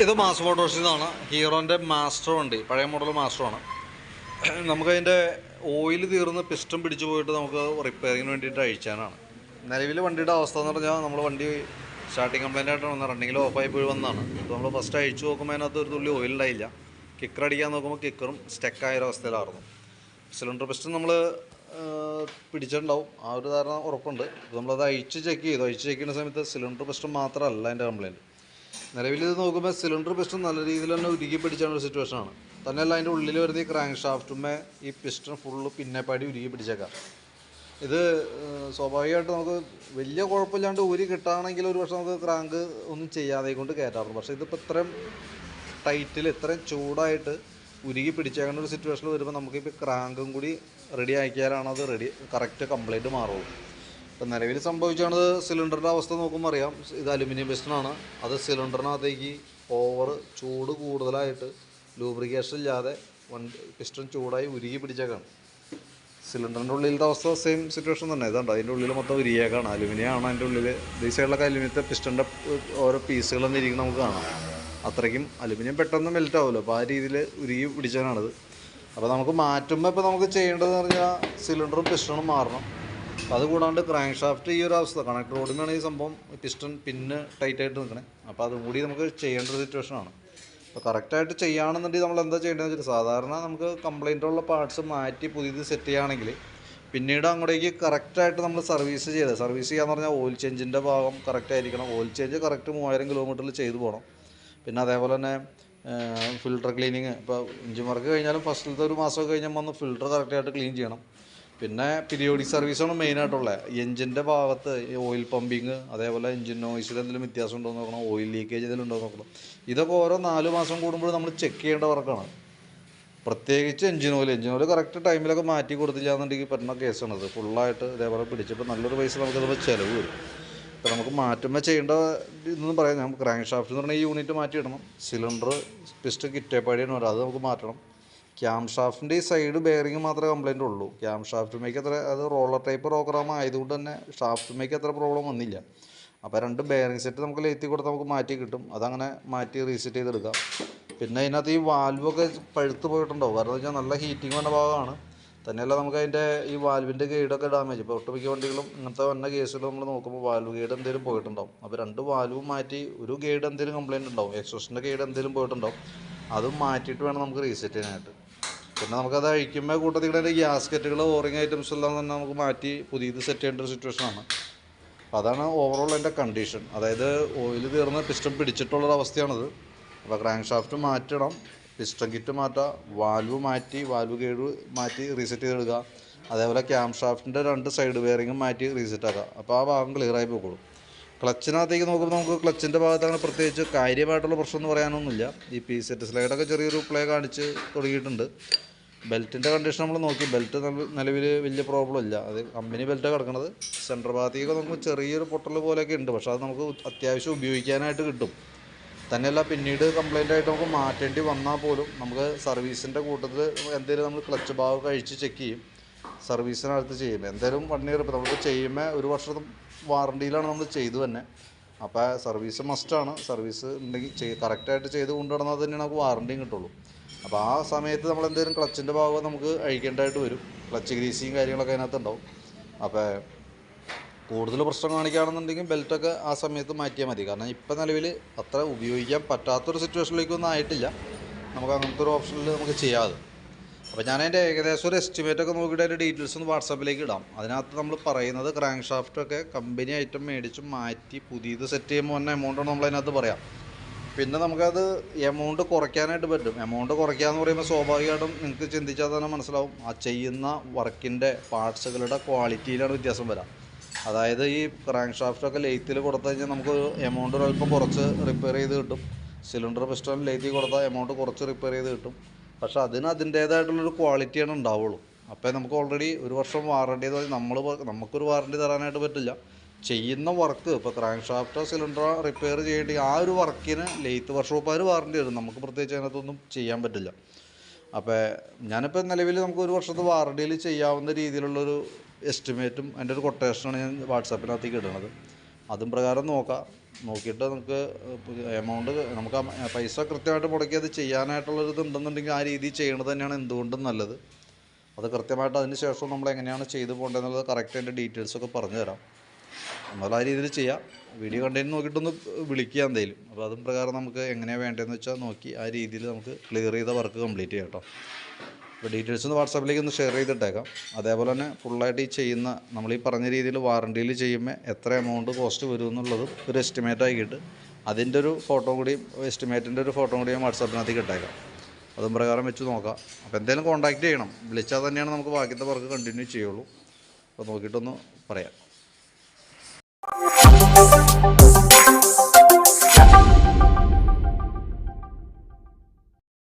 ഇത് മാസ് മോട്ടോഴ്സിൽ നിന്നാണ് ഹീറോന്റെ മാസ്റ്റർ വണ്ടി. പഴയ മോഡൽ മാസ്റ്ററാണ് നമുക്കതിന്റെ ഓയിൽ തീർന്ന് പിസ്റ്റം പിടിച്ചു പോയിട്ട് നമുക്ക് റിപ്പയറിങ്ങിന് വേണ്ടിയിട്ട് അഴിച്ചാനാണ്. നിലവിൽ വണ്ടിയുടെ അവസ്ഥ എന്ന് പറഞ്ഞാൽ നമ്മൾ വണ്ടി സ്റ്റാർട്ടിങ് കംപ്ലൈന്റ് ആയിട്ട് വന്നത്. റണ്ണിങ്ങിൽ ഓഫായി പോയി വന്നതാണ്. അപ്പോൾ നമ്മൾ ഫസ്റ്റ് അഴിച്ചു നോക്കുമ്പോൾ അതിനകത്ത് ഒരു തുള്ളി ഓയിൽ ഉണ്ടായില്ല. കിക്കർ അടിക്കാൻ നോക്കുമ്പോൾ കിക്കറും സ്റ്റക്കായ അവസ്ഥയിലായിരുന്നു. സിലിണ്ടർ പിസ്റ്റൺ നമ്മൾ പിടിച്ചിട്ടുണ്ടാവും. ആ ഒരു ധാരണ ഉറപ്പുണ്ട്. നമ്മളത് അഴിച്ച് ചെക്ക് ചെയ്തു. അഴിച്ച് ചെക്ക് ചെയ്യുന്ന സമയത്ത് സിലിണ്ടർ പിസ്റ്റൺ മാത്രമല്ല അതിന്റെ കംപ്ലയിന്റ് നിലവിൽ ഇത് നോക്കുമ്പോൾ സിലിണ്ടർ പിസ്റ്റൺ നല്ല രീതിയിൽ തന്നെ ഉരുക്കി പിടിച്ചാണ് ഒരു സിറ്റുവേഷനാണ് തന്നെയല്ല അതിന്റെ ഉള്ളിൽ വരുന്ന ഈ ക്രാങ്ക് ഷാഫ്റ്റുമേ ഈ പിസ്റ്റൺ ഫുള്ള് പിന്നെപ്പാടി ഉരുക്കി പിടിച്ചേക്കാം. ഇത് സ്വാഭാവികമായിട്ട് നമുക്ക് വലിയ കുഴപ്പമില്ലാണ്ട് ഊരി കിട്ടുകയാണെങ്കിൽ ഒരു പക്ഷേ നമുക്ക് ക്രാങ്ക് ഒന്നും ചെയ്യാതെ കൊണ്ട് കയറ്റാറുണ്ട് പക്ഷേ ഇതിപ്പോൾ ഇത്രയും ടൈറ്റിൽ ഇത്രയും ചൂടായിട്ട് ഉരുകി പിടിച്ചേക്കേണ്ട ഒരു സിറ്റുവേഷനിൽ വരുമ്പോൾ നമുക്കിപ്പോൾ ക്രാങ്കും കൂടി റെഡി ആക്കിയാലാണ് അത് റെഡി കറക്റ്റ് കംപ്ലൈന്റ് മാറുള്ളൂ. ഇപ്പം നിലവിൽ സംഭവിച്ചാണത് സിലിണ്ടറിന്റെ അവസ്ഥ നോക്കുമ്പോൾ അറിയാം. ഇത് അലുമിനിയം പിസ്റ്റണാണ് അത് സിലിണ്ടറിനകത്തേക്ക് ഓവർ ചൂട് കൂടുതലായിട്ട് ലൂബ്രിക്കേഷൻ ഇല്ലാതെ വണ്ടി പിസ്റ്റൺ ചൂടായി ഉരുകി പിടിച്ചേക്കാണ്. സിലിണ്ടറിന്റെ ഉള്ളിലത്തെ അവസ്ഥ സെയിം സിറ്റുവേഷൻ തന്നെ. ഇതുണ്ട് അതിന്റെ ഉള്ളിൽ മൊത്തം ഉരിയേക്കാണ് അലുമിനിയം ആണ് അതിന്റെ ഉള്ളിൽ ഈ അലുമിനിയത്തെ പിസ്റ്റന്റെ ഓരോ പീസുകൾ തന്നെ നമുക്ക് കാണാം. അത്രയ്ക്കും അലുമിനിയം പെട്ടെന്ന് മെൽറ്റ് ആവുമല്ലോ അപ്പോൾ ആ രീതിയിൽ ഉരുകി പിടിച്ചാണത് അപ്പോൾ നമുക്ക് മാറ്റുമ്പോൾ ഇപ്പോൾ നമുക്ക് ചെയ്യേണ്ടതെന്ന് പറഞ്ഞാൽ സിലിണ്ടറും പിസ്റ്റണും മാറണം. അപ്പോൾ അത് കൂടാണ്ട് ക്രാങ്ക് ഷാഫ്റ്റ് ഈ ഒരു അവസ്ഥ. കണക്ട് റോഡിനാണ് ഈ സംഭവം പിസ്റ്റൺ പിന്ന് ടൈറ്റായിട്ട് നിൽക്കണേ അപ്പോൾ അതും കൂടി നമുക്ക് ചെയ്യേണ്ട ഒരു സിറ്റുവേഷനാണ് അപ്പോൾ കറക്റ്റായിട്ട് ചെയ്യുകയാണെന്നുണ്ടെങ്കിൽ നമ്മൾ എന്താ ചെയ്യേണ്ടതെന്ന് വെച്ചാൽ സാധാരണ നമുക്ക് കംപ്ലൈന്റ് ഉള്ള പാർട്സ് മാറ്റി പുതിയത് സെറ്റ് ചെയ്യുകയാണെങ്കിൽ പിന്നീട് അങ്ങോട്ടേക്ക് കറക്റ്റായിട്ട് നമ്മൾ സർവീസ് ചെയ്ത്. സർവീസ് ചെയ്യാന്ന് പറഞ്ഞാൽ ഓയിൽ ചേഞ്ചിന്റെ ഭാഗം കറക്റ്റ് ആയിരിക്കണം. ഓയിൽ ചേഞ്ച് കറക്റ്റ് മൂവായിരം കിലോമീറ്ററിൽ ചെയ്തു പോകണം പിന്നെ അതേപോലെ തന്നെ ഫിൽട്ടർ ക്ലീനിങ് ഇപ്പോൾ വർക്ക് കഴിഞ്ഞാലും ഫസ്റ്റിലത്തെ ഒരു മാസമൊക്കെ കഴിഞ്ഞാൽ വന്ന് ഫിൽട്ടർ കറക്റ്റായിട്ട് ക്ലീൻ ചെയ്യണം. പിന്നെ പീരിയോഡിക് സർവീസാണ് മെയിനായിട്ടുള്ളത് എഞ്ചിന്റെ ഭാഗത്ത് ഈ ഓയിൽ പമ്പിങ് അതേപോലെ എഞ്ചിൻ നോയ്സിൽ എന്തെങ്കിലും വ്യത്യാസം ഉണ്ടോ എന്ന് നോക്കണം. ഓയിൽ ലീക്കേജ് എന്തെങ്കിലും ഉണ്ടോ എന്ന് നോക്കണം. ഇതൊക്കെ ഓരോ നാല് മാസം കൂടുമ്പോൾ നമ്മൾ ചെക്ക് ചെയ്യേണ്ട വർക്കാണ്. പ്രത്യേകിച്ച് engine oil engine oil correct ടൈമിലൊക്കെ മാറ്റി കൊടുത്തില്ല എന്നുണ്ടെങ്കിൽ പറ്റുന്ന കേസാണത് ഫുള്ളായിട്ട് ഇതേപോലെ പിടിച്ചപ്പോൾ നല്ലൊരു പൈസ നമുക്കതിപ്പോൾ ചിലവ് വരും. അപ്പോൾ നമുക്ക് മാറ്റുമ്പോൾ ചെയ്യേണ്ട ഇതെന്ന് പറയാം നമുക്ക് ക്രാങ്ക് ഷാഫ്റ്റ് എന്ന് പറഞ്ഞാൽ ഈ യൂണിറ്റ് മാറ്റിയിടണം. സിലിണ്ടർ പിസ്റ്റ് കിറ്റേപ്പാടിയാണ് വരാം അത് നമുക്ക് മാറ്റണം. ക്യാം ഷാഫ്റ്റിന്റെ ഈ സൈഡ് ബെയറിങ് മാത്രമേ കംപ്ലൈന്റ് ഉള്ളൂ. ക്യാം ഷാഫ്റ്റുമേക്ക് അത്ര അത് റോളർ ടൈപ്പ് റോക്കറാമ ആയതുകൊണ്ട് തന്നെ ഷാഫ്റ്റുമേക്ക് അത്ര പ്രോബ്ലം വന്നില്ല. അപ്പോൾ രണ്ട് ബെയറിംഗ് സെറ്റ് നമുക്ക് ലേത്തി കൊടുത്ത് നമുക്ക് മാറ്റി കിട്ടും. അതങ്ങനെ മാറ്റി റീസെറ്റ് ചെയ്തെടുക്കാം. പിന്നെ അതിനകത്ത് ഈ വാൽവൊക്കെ പഴുത്ത് പോയിട്ടുണ്ടോ കാരണം വെച്ചാൽ നല്ല ഹീറ്റിംഗ് വന്ന ഭാഗമാണ്. തന്നെയല്ല നമുക്ക് അതിന്റെ ഈ വാൽവിന്റെ ഗൈഡൊക്കെ ഡാമേജ് ഇപ്പോൾ ഒട്ടുമിക്ക വണ്ടികളും ഇങ്ങനത്തെ വന്ന കേസുകൾ നമ്മൾ നോക്കുമ്പോൾ വാൽവ് ഗൈഡ് എന്തെങ്കിലും പോയിട്ടുണ്ടാവും. അപ്പോൾ രണ്ട് വാൽവും മാറ്റി ഒരു ഗൈഡ് എന്തെങ്കിലും കംപ്ലൈന്റ് ഉണ്ടാവും. എക്സോസിന്റെ ഗൈഡ് എന്തെങ്കിലും പോയിട്ടുണ്ടാവും. അതും മാറ്റിയിട്ട് വേണം നമുക്ക് റീസെറ്റ് ചെയ്യാനായിട്ട്. പിന്നെ നമുക്കത് അഴിക്കുമ്പോൾ കൂട്ടത്തിൽ കൂടെ അതിന്റെ ഗ്യാസ്കറ്റുകൾ ഓറിങ് ഐറ്റംസ് എല്ലാം തന്നെ നമുക്ക് മാറ്റി പുതിയത് സെറ്റ് ചെയ്യേണ്ട ഒരു സിറ്റുവേഷനാണ് അപ്പോൾ അതാണ് ഓവറോൾ അതിന്റെ കണ്ടീഷൻ അതായത് ഓയിൽ തീർന്ന് പിസ്റ്റൺ പിടിച്ചിട്ടുള്ളൊരു അവസ്ഥയാണത്. അപ്പോൾ ക്രാങ്ക് ഷാഫ്റ്റ് മാറ്റണം പിസ്റ്റൺ കിറ്റ് മാറ്റുക വാൽവ് മാറ്റി വാൽവ് കേട് മാറ്റി റീസെറ്റ് ചെയ്തെടുക്കുക. അതേപോലെ ക്യാം ഷാഫ്റ്റിന്റെ രണ്ട് സൈഡ് വെയറിങ്ങും മാറ്റി റീസെറ്റ് ആക്കുക. അപ്പോൾ ആ ഭാഗം ക്ലിയർ ആയി പോകുള്ളൂ ക്ലച്ചിനകത്തേക്ക് നോക്കുമ്പോൾ നമുക്ക് ക്ലച്ചിന്റെ ഭാഗത്താണ് പ്രത്യേകിച്ച് കാര്യമായിട്ടുള്ള പ്രശ്നം എന്ന് പറയാനൊന്നുമില്ല. ഈ പി സെറ്റ് സ്ലൈഡൊക്കെ ചെറിയൊരു പ്ലേ കാണിച്ച് തുടങ്ങിയിട്ടുണ്ട്. ബെൽറ്റിന്റെ കണ്ടീഷൻ നമ്മൾ നോക്കി. ബെൽറ്റ് നിലവിൽ വലിയ പ്രോബ്ലം ഇല്ല. അത് കമ്പനി ബെൽറ്റാണ് കിടക്കുന്നത് സെന്റർ ഭാഗത്തേക്ക് നമുക്ക് ചെറിയൊരു പൊട്ടൽ പോലെയൊക്കെ ഉണ്ട്. പക്ഷേ അത് നമുക്ക് അത്യാവശ്യം ഉപയോഗിക്കാനായിട്ട് കിട്ടും. തന്നെയല്ല പിന്നീട് കംപ്ലൈന്റ് ആയിട്ട് നമുക്ക് മാറ്റേണ്ടി വന്നാൽ പോലും നമുക്ക് സർവീസിന്റെ കൂട്ടത്തിൽ എന്തെങ്കിലും നമ്മൾ ക്ലച്ച് ഭാഗം കഴിച്ച് ചെക്ക് ചെയ്യും. സർവീസിനകത്ത് ചെയ്യും. എന്തായാലും വൺ ഇയർ ഇപ്പോൾ ചെയ്യുമ്പോൾ ഒരു വർഷം വാറണ്ടിയിലാണ് നമ്മൾ ചെയ്തു തന്നെ. അപ്പോൾ സർവീസ് മസ്റ്റാണ് സർവീസ് ഉണ്ടെങ്കിൽ ചെയ് കറക്റ്റായിട്ട് ചെയ്ത് കൊണ്ടുവന്നാൽ തന്നെ നമുക്ക് വാറണ്ടിയും കിട്ടുള്ളൂ. അപ്പോൾ ആ സമയത്ത് നമ്മൾ എന്തെങ്കിലും ക്ലച്ചിന്റെ ഭാഗം നമുക്ക് അഴിക്കേണ്ടതായിട്ട് വരും. ക്ലച്ച് ഗ്രീസിയും കാര്യങ്ങളൊക്കെ അതിനകത്ത് ഉണ്ടാവും അപ്പോൾ കൂടുതൽ പ്രശ്നം കാണിക്കുകയാണെന്നുണ്ടെങ്കിൽ ബെൽറ്റൊക്കെ ആ സമയത്ത് മാറ്റിയാൽ മതി. കാരണം ഇപ്പം നിലവിൽ അത്ര ഉപയോഗിക്കാൻ പറ്റാത്തൊരു സിറ്റുവേഷനിലേക്കൊന്നും ആയിട്ടില്ല. നമുക്ക് അങ്ങനത്തെ ഒരു ഓപ്ഷനിൽ നമുക്ക് ചെയ്യാതെ അപ്പോൾ ഞാൻ അതിന്റെ ഏകദേശം ഒരു എസ്റ്റിമേറ്റ് ഒക്കെ നോക്കിയിട്ട് അതിന്റെ ഡീറ്റെയിൽസ് ഒന്ന് വാട്സാപ്പിലേക്ക് ഇടാം. അതിനകത്ത് നമ്മൾ പറയുന്നത് ക്രാങ്ക് ഷാഫ്റ്റൊക്കെ കമ്പനി ഐറ്റം മേടിച്ച് മാറ്റി പുതിയത് സെറ്റ് ചെയ്യുമ്പോൾ തന്നെ എമൗണ്ടാണ് നമ്മൾ അതിനകത്ത് പറയാം. പിന്നെ നമുക്കത് എമൗണ്ട് കുറയ്ക്കാനായിട്ട് പറ്റും. എമൗണ്ട് കുറയ്ക്കാന്ന് പറയുമ്പോൾ സ്വാഭാവികമായിട്ടും നിങ്ങൾക്ക് ചിന്തിച്ചാൽ തന്നെ മനസ്സിലാവും. ആ ചെയ്യുന്ന വർക്കിന്റെ പാർട്സുകളുടെ ക്വാളിറ്റിയിലാണ് വ്യത്യാസം വരാം. അതായത് ഈ ക്രാങ്ക് ഷാഫ്റ്റൊക്കെ ലെയ്ത്തിൽ കൊടുത്തു കഴിഞ്ഞാൽ നമുക്ക് എമൗണ്ട് ഒരല്പം കുറച്ച് റിപ്പയർ ചെയ്ത് കിട്ടും. സിലിണ്ടർ പിസ്റ്റൺ ലെയ്ത്തിൽ കൊടുത്താൽ എമൗണ്ട് കുറച്ച് റിപ്പയർ ചെയ്ത് കിട്ടും. പക്ഷേ അതിന് അതിന്റേതായിട്ടുള്ളൊരു ക്വാളിറ്റിയാണ് ഉണ്ടാവുള്ളൂ. അപ്പോൾ നമുക്ക് ഓൾറെഡി ഒരു വർഷം വാറണ്ടി എന്ന് പറഞ്ഞാൽ നമ്മൾ നമുക്കൊരു വാറണ്ടി തരാനായിട്ട് പറ്റില്ല. ചെയ്യുന്ന വർക്ക്. ഇപ്പോൾ ക്രാങ്ക് ഷാഫ്റ്റോ സിലിണ്ടറോ റിപ്പയർ ചെയ്യേണ്ടി ആ ഒരു വർക്കിന് ലെയ്ത്ത് വർക്ക്ഷോപ്പുകാർ വാറണ്ടി തരും നമുക്ക് പ്രത്യേകിച്ച് അതിനകത്തൊന്നും ചെയ്യാൻ പറ്റില്ല. അപ്പോൾ ഞാനിപ്പോൾ നിലവിൽ നമുക്ക് ഒരു വർഷത്തെ വാറണ്ടിയിൽ ചെയ്യാവുന്ന രീതിയിലുള്ളൊരു എസ്റ്റിമേറ്റും അതിന്റെ ഒരു കൊട്ടേഷനാണ് ഞാൻ വാട്സാപ്പിനകത്തേക്ക് ഇടുന്നത്. അതും പ്രകാരം നോക്കാം. നോക്കിയിട്ട് നമുക്ക് എമൗണ്ട് നമുക്ക് പൈസ കൃത്യമായിട്ട് മുടക്കി അത് ചെയ്യാനായിട്ടുള്ളൊരു ഇതുണ്ടെന്നുണ്ടെങ്കിൽ ആ രീതിയിൽ ചെയ്യണത് തന്നെയാണ് എന്തുകൊണ്ടും നല്ലത്. അത് കൃത്യമായിട്ട് അതിന് ശേഷം നമ്മൾ എങ്ങനെയാണ് ചെയ്തു പോകേണ്ടതെന്നുള്ളത് കറക്റ്റ് അതിന്റെ ഡീറ്റെയിൽസൊക്കെ പറഞ്ഞു തരാം എന്നാൽ ആ രീതിയിൽ ചെയ്യാം. വീഡിയോ കണ്ടതിന് നോക്കിയിട്ടൊന്ന് വിളിക്കുക എന്തെങ്കിലും അപ്പോൾ അതും പ്രകാരം നമുക്ക് എങ്ങനെയാണ് വേണ്ടതെന്ന് വെച്ചാൽ നോക്കി ആ രീതിയിൽ നമുക്ക് ക്ലിയർ ചെയ്ത വർക്ക് കംപ്ലീറ്റ് ചെയ്യാം കേട്ടോ. അപ്പോൾ ഡീറ്റെയിൽസ് ഒന്ന് വാട്സാപ്പിലേക്ക് ഒന്ന് ഷെയർ ചെയ്തിട്ടേക്കാം. അതേപോലെ തന്നെ ഫുള്ളായിട്ട് ഈ ചെയ്യുന്ന നമ്മൾ ഈ പറഞ്ഞ രീതിയിൽ വാറണ്ടിയിൽ ചെയ്യുമ്പോൾ എത്ര എമൗണ്ട് കോസ്റ്റ് വരും എന്നുള്ളതും ഒരു എസ്റ്റിമേറ്റ് ആക്കിയിട്ട് അതിന്റെ ഒരു ഫോട്ടോ കൂടി എസ്റ്റിമേറ്റിന്റെ ഒരു ഫോട്ടോ കൂടി കൂടിയും വാട്സാപ്പിനകത്ത് ഇട്ടേക്കാം അതും പ്രകാരം വെച്ച് നോക്കാം. അപ്പോൾ എന്തായാലും കോൺടാക്റ്റ് ചെയ്യണം. വിളിച്ചാൽ തന്നെയാണ് നമുക്ക് ബാക്കിയത്തെ വർക്ക് കണ്ടിന്യൂ ചെയ്യുള്ളൂ. അപ്പോൾ നോക്കിയിട്ടൊന്ന് പറയാം. Thank